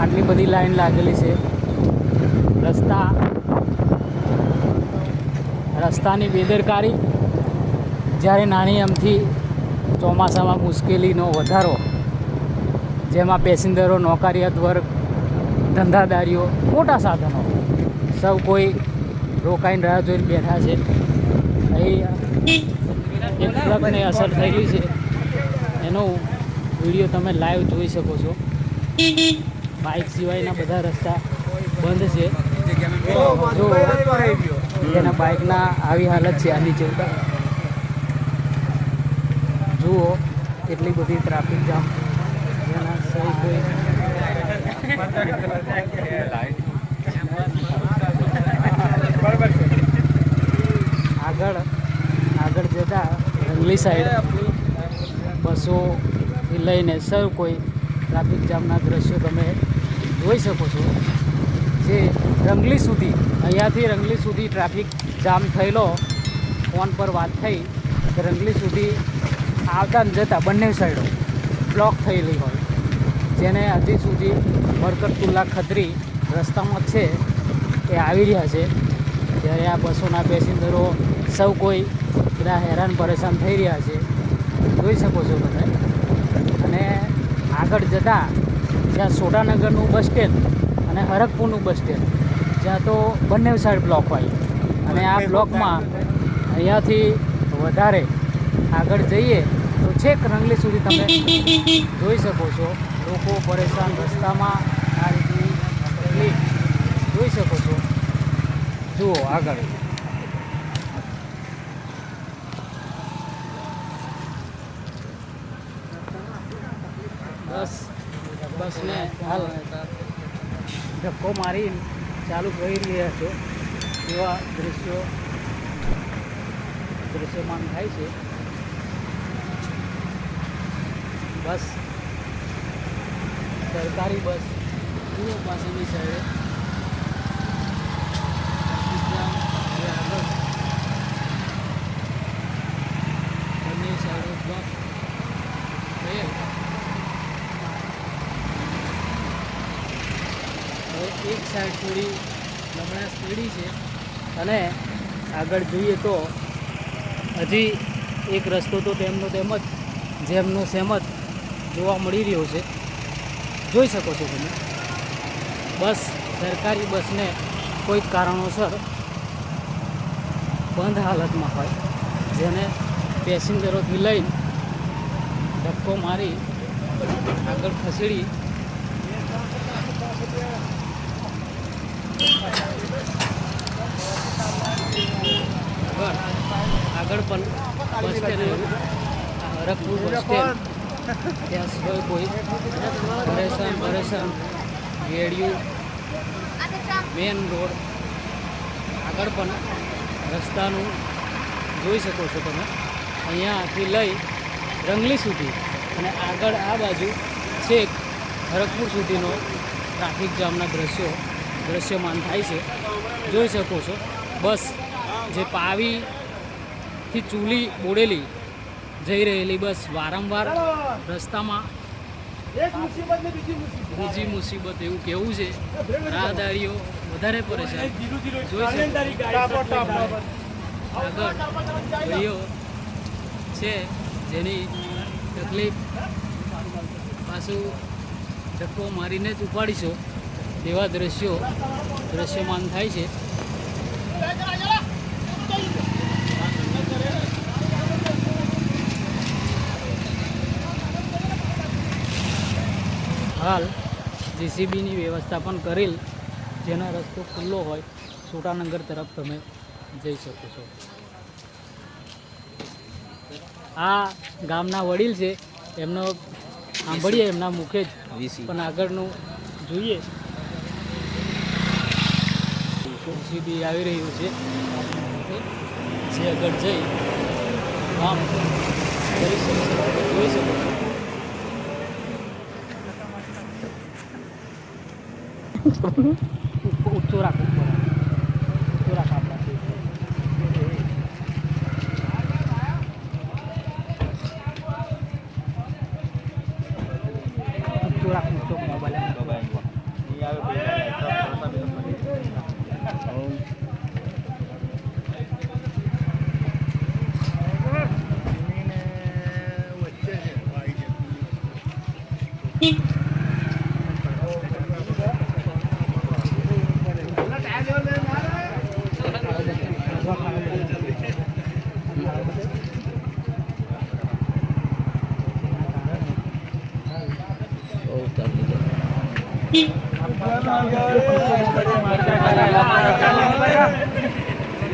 આટલી બધી લાઈન લાગેલી છે. રસ્તા. રસ્તાની બેદરકારી. જ્યારે નાની અમથી ચોમાસામાં મુશ્કેલીનો વધારો, જેમાં પેસેન્જરો, નોકરિયાત વર્ગ, ધંધાદારીઓ, મોટા સાધનો, સૌ કોઈ રોકાઈને રાહ જોઈને બેઠા છે. અહીં એક ટ્રકને અસર થયેલી છે. એનો વીડિયો તમે લાઈવ જોઈ શકો છો. બાઇક સિવાયના બધા રસ્તા બંધ છે. જો એના બાઇકના આવી હાલત છે આ નીચે. જુઓ એટલી બધી ટ્રાફિક જામ એના સહી કોઈ આગળ આગળ જતા રંગલી સાઈડ. બસો લઈને સૌ કોઈ ટ્રાફિક જામના દ્રશ્યો તમે જોઈ શકો છો જે રંગલી સુધી, અહીંયાથી રંગલી સુધી ટ્રાફિક જામ થયેલો. ફોન પર વાત થઈ કે રંગલી સુધી આવતા ને જતા, બંને સાઈડો બ્લોક થયેલી હોય. જેને હજી સુધી બરકતતુલ્લા ખત્રી રસ્તામાં છે એ આવી રહ્યા છે. જ્યારે આ બસોના પેસેન્જરો સૌ કોઈ બધા હેરાન પરેશાન થઈ રહ્યા છે. જોઈ શકો છો તમે. અને આગળ જતાં જ્યાં સોડાનગરનું બસ સ્ટેન્ડ અને હરકપુરનું બસ સ્ટેન્ડ. જ્યાં તો બંને સાઈડ બ્લોક હોય. અને આ બ્લોકમાં અહીંયાથી વધારે આગળ જઈએ તો છેક રંગલી સુધી તમે જોઈ શકો છો. લોકો પરેશાન રસ્તામાં આ રીતની તકલીફ જોઈ શકો છો. જુઓ આગળ. બસ. બસને હાલ. ધક્કો મારી ચાલુ કરી રહ્યા છો. એવા દૃશ્યો દૃશ્યમાન થાય છે. બસ. સરકારી બસ. પાસેની સાઈડે ટ્રાફિક જામ એ આગળ બંને સાઈડે બ્લોક થયેલ હવે એક સાઈડ થોડી લમણાશ પડી છે. અને આગળ જોઈએ તો હજી એક રસ્તો તો તેમનો તેમ જ, જેમનો સેમ જ જોવા મળી રહ્યો છે. જોઈ શકો છો તમે. બસ, સરકારી બસને કોઈક કારણોસર બંધ હાલતમાં હોય, જેને પેસેન્જરોથી લઈ ધક્કો મારી આગળ ખસેડી આગળ પણ બસ સ્ટેન્ડ હરકપુર બસ સ્ટેન્ડ. ત્યાં સિવાય કોઈ. પરેશાન પરેશાન ગેડિયું મેન રોડ. આગળ પણ રસ્તાનું જોઈ શકો છો તમે. અહીંયાથી લઈ રંગલી સુધી. અને આગળ આ બાજુ છેક હરકપુર સુધીનો ટ્રાફિક જામના દ્રશ્યો. દ્રશ્યમાન થાય છે. જોઈ શકો છો. બસ જે પાવીથી ચૂલી બોડેલી જઈ રહેલી બસ વારંવાર રસ્તામાં. બીજી મુસીબત. એવું કેવું છે. રાહદારીઓ વધારે પરેશાન. જોઈ આગળ ભાઈઓ છે જેની તકલીફ. પાછું ધક્કો મારીને જ ઉપાડીશો. તેવા દ્રશ્યો દ્રશ્યમાન થાય છે. હાલ જીસીબીની વ્યવસ્થા પણ કરેલ જેનો રસ્તો ખુલ્લો હોય છોટાનગર તરફ તમે જઈ શકો છો. આ ગામના વડીલ છે એમનો સાંભળીએ એમના મુખે જ. પણ આગળનું જોઈએ. જીસીબી આવી રહ્યું છે. જે આગળ જઈ કામ કરી શકશે જોઈ શકો છો. ઊંચું રાખવું ઊંચો રાખો આપણાથી. ઊંચો રાખો ઊંચો મોબાઈલ એમ.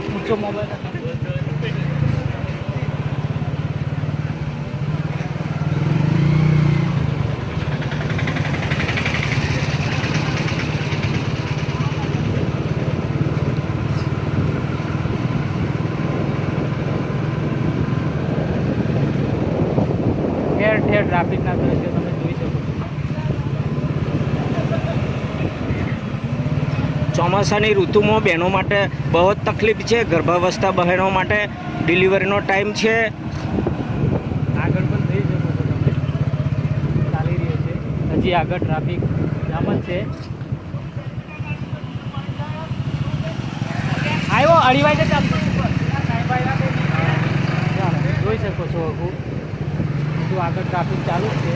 ઊંચો મોબાઈલ ઠેર ટ્રાફિકના દ્રશ્યો તમે જોઈ શકો છો ચોમાસાની ઋતુમાં બહેનો માટે બહુ જ તકલીફ છે, ગર્ભાવસ્થા બહેનો માટે ડિલિવરીનો ટાઈમ છે. આગળ પણ થઈ જશે ચાલી રહ્યો છે. હજી આગળ ટ્રાફિક જામ જ છે. આવ્યો અડીવાય જ જોઈ શકો છો બધું આગળ ટ્રાફિક ચાલુ છે.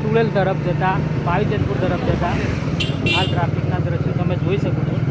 સુરેલ તરફ જતા પાવીજનપુર તરફ જતા હાલ ટ્રાફિકના દ્રશ્યો તમે જોઈ શકો છો.